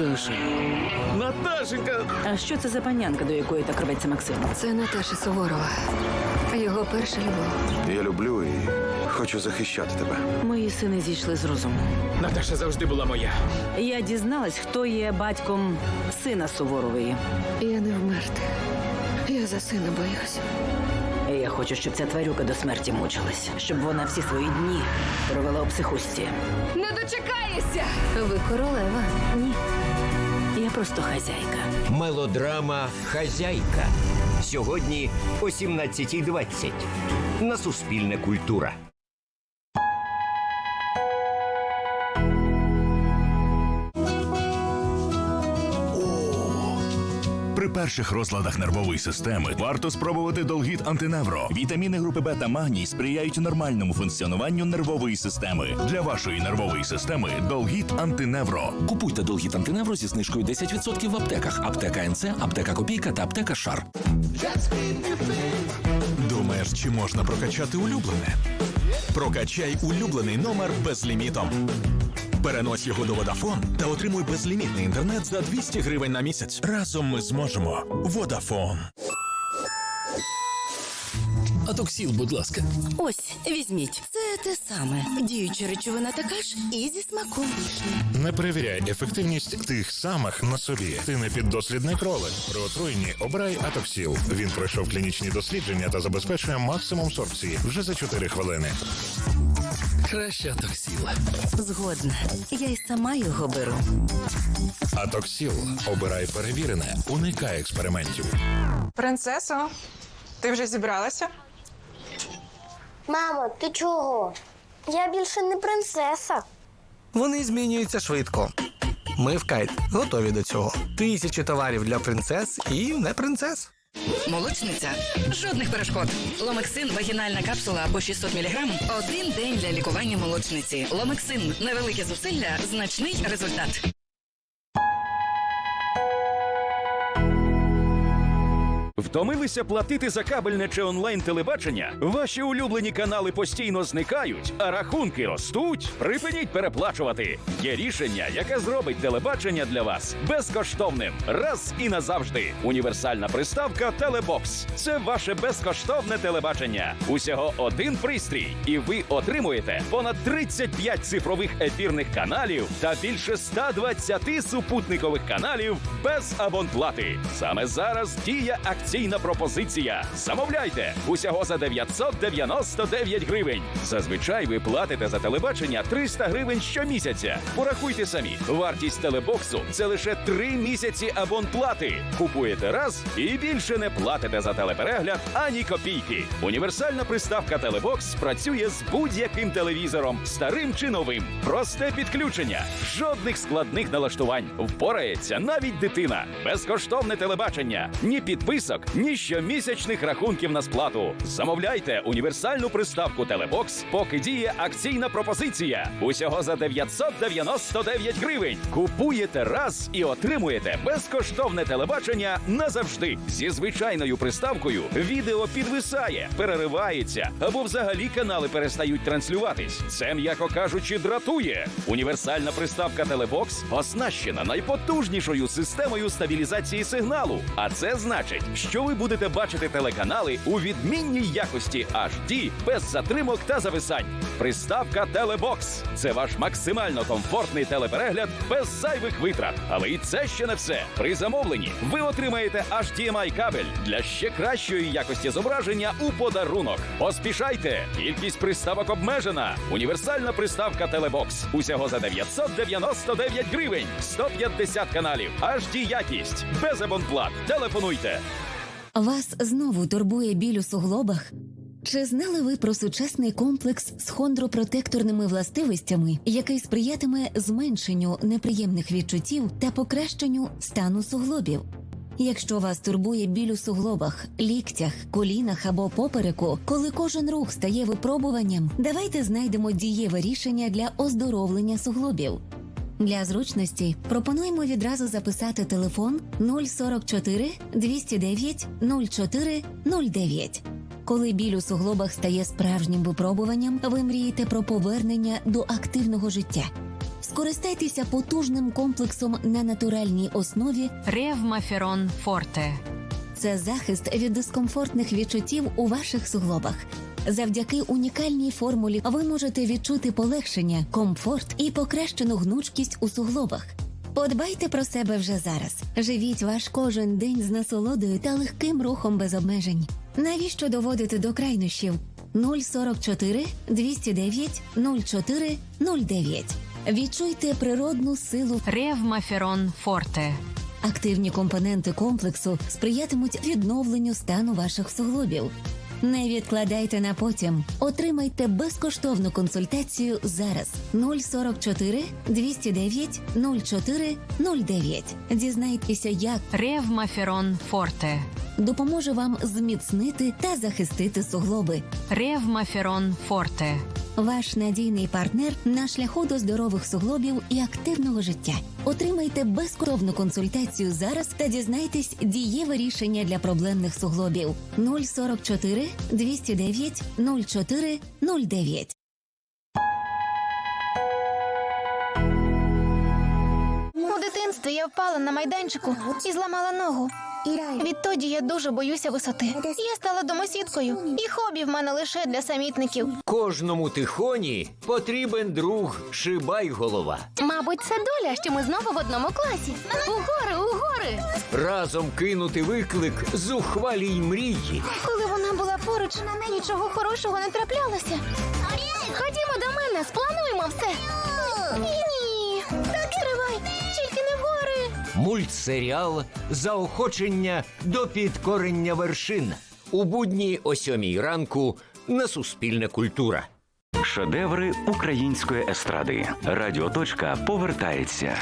Наташа. Наташенька! А що це за панянка, до якої так рветься Максим? Це Наташа Суворова. Його перша любов. Я люблю і хочу захищати тебе. Мої сини зійшли з розуму. Наташа завжди була моя. Я дізналась, хто є батьком сина Суворової. Я не вмерти. Я за сина боюсь. Я хочу, щоб ця тварюка до смерті мучилась, щоб вона всі свої дні провела у психушці. Не дочекаєшся! Ви королева. Ні. Просто хазяйка. Мелодрама Хазяйка. Сьогодні о 17.20 на Суспільне культура. Перших розладах нервової системи варто спробувати Долгіт Антиневро. Вітаміни групи Б та магній сприяють нормальному функціонуванню нервової системи. Для вашої нервової системи Долгіт Антиневро. Купуйте Долгіт антиневро зі знижкою 10% в аптеках. Аптека НЦ, аптека Копійка та аптека Шар. Думаєш, чи можна прокачати улюблене? Прокачай улюблений номер безлімітом. Перенось його до Vodafone та отримуй безлімітний інтернет за 200 гривень на місяць. Разом ми зможемо. Vodafone. Атоксіл, будь ласка. Ось, візьміть. Це те саме. Діюча речовина така ж і зі смаком вишні. Не перевіряй ефективність тих самих на собі. Ти не піддослідний кролик. При отруєнні обирай Атоксіл. Він пройшов клінічні дослідження та забезпечує максимум сорбції вже за 4 хвилини. Краще Атоксіл. Згодна. Я й сама його беру. Атоксіл. Обирай перевірене. Уникай експериментів. Принцесо, ти вже зібралася? Мамо, ти чого? Я більше не принцеса. Вони змінюються швидко. Ми в кайт готові до цього. Тисячі товарів для принцес і не принцес. Молочниця. Жодних перешкод. Ломексин вагінальна капсула або 600 мг. Один день для лікування молочниці. Ломексин невелике зусилля, значний результат. Втомилися платити за кабельне чи онлайн телебачення? Ваші улюблені канали постійно зникають, а рахунки ростуть. Припиніть переплачувати. Є рішення, яке зробить телебачення для вас безкоштовним. Раз і назавжди. Універсальна приставка Телебокс. Це ваше безкоштовне телебачення. Усього один пристрій, і ви отримуєте понад 35 цифрових ефірних каналів та більше 120 супутникових каналів без абонплати. Саме зараз діє акційна пропозиція. Замовляйте усього за 999 гривень. Зазвичай ви платите за телебачення 300 гривень щомісяця. Порахуйте самі. Вартість телебоксу це лише 3 місяці абонплати. Купуєте раз і більше не платите за телеперегляд ані копійки. Універсальна приставка Телебокс працює з будь-яким телевізором, старим чи новим. Просте підключення, жодних складних налаштувань. Впорається навіть дитина. Безкоштовне телебачення, ні підписок, ні щомісячних рахунків на сплату. Замовляйте універсальну приставку Телебокс, поки діє акційна пропозиція. Усього за 999 гривень. Купуєте раз і отримуєте безкоштовне телебачення назавжди. Зі звичайною приставкою відео підвисає, переривається або взагалі канали перестають транслюватись. Це, м'яко кажучи, дратує. Універсальна приставка Телебокс оснащена найпотужнішою системою стабілізації сигналу. А це значить, що ви будете бачити телеканали у відмінній якості HD, без затримок та зависань. Приставка Телебокс це ваш максимально комфортний телеперегляд без зайвих витрат. Але і це ще не все. При замовленні ви отримаєте HDMI кабель для ще кращої якості зображення у подарунок. Поспішайте! Кількість приставок обмежена. Універсальна приставка Телебокс. Усього за 999 гривень. 150 каналів. HD якість. Без абонплат. Телефонуйте. Вас знову турбує біль у суглобах? Чи знали ви про сучасний комплекс з хондропротекторними властивостями, який сприятиме зменшенню неприємних відчуттів та покращенню стану суглобів? Якщо вас турбує біль у суглобах, ліктях, колінах або попереку, коли кожен рух стає випробуванням, давайте знайдемо дієве рішення для оздоровлення суглобів. Для зручності пропонуємо відразу записати телефон 044 209 04 09. Коли біль у суглобах стає справжнім випробуванням, ви мрієте про повернення до активного життя. Скористайтеся потужним комплексом на натуральній основі Ревмаферон Форте. Це захист від дискомфортних відчуттів у ваших суглобах. Завдяки унікальній формулі ви можете відчути полегшення, комфорт і покращену гнучкість у суглобах. Подбайте про себе вже зараз. Живіть ваш кожен день з насолодою та легким рухом без обмежень. Навіщо доводити до крайнощів? 044 209 04 09. Відчуйте природну силу Ревмаферон Форте. Активні компоненти комплексу сприятимуть відновленню стану ваших суглобів. Не відкладайте на потім. Отримайте безкоштовну консультацію зараз 044 209 04 09. Дізнайтеся, як Ревмаферон Форте. допоможе вам зміцнити та захистити суглоби. Ревмаферон Форте. Ваш надійний партнер на шляху до здорових суглобів і активного життя. Отримайте безкоштовну консультацію зараз та дізнайтесь дієве рішення для проблемних суглобів 044 209 04 дитинстві я впала на майданчику і зламала ногу. Відтоді я дуже боюся висоти. Я стала домосідкою, і хобі в мене лише для самітників. Кожному тихоні потрібен друг шибай голова. Мабуть, це доля, що ми знову в одному класі. Угори, угори! Разом кинути виклик зухвалій мрії. Коли вона була поруч, нічого хорошого не траплялося. Ходімо до мене, сплануємо все. Мультсеріал Заохочення до підкорення вершин у будні о сьомій ранку на Суспільне культура. Шедеври української естради. Радіоточка повертається.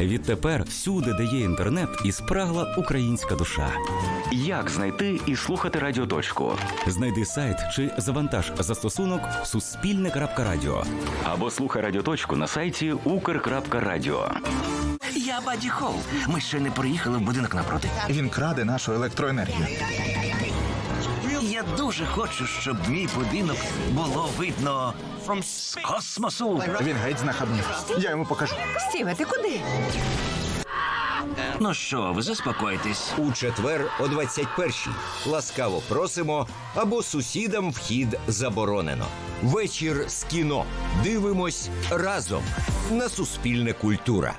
Відтепер всюди, де є інтернет, і спрагла українська душа. Як знайти і слухати радіоточку? Знайди сайт чи завантаж застосунок Суспільне.Радіо. Або слухай радіоточку на сайті ukr.радіо. Я Баді Хоу. Ми ще не приїхали в будинок напроти. Він краде нашу електроенергію. Я дуже хочу, щоб мій будинок було видно з космосу. Він геть знахабнів. Я йому покажу. Стіве, ти куди? Ну що, ви заспокойтесь. У четвер о 21-й ласкаво просимо або сусідам вхід заборонено. Вечір з кіно. Дивимось разом на Суспільне культура.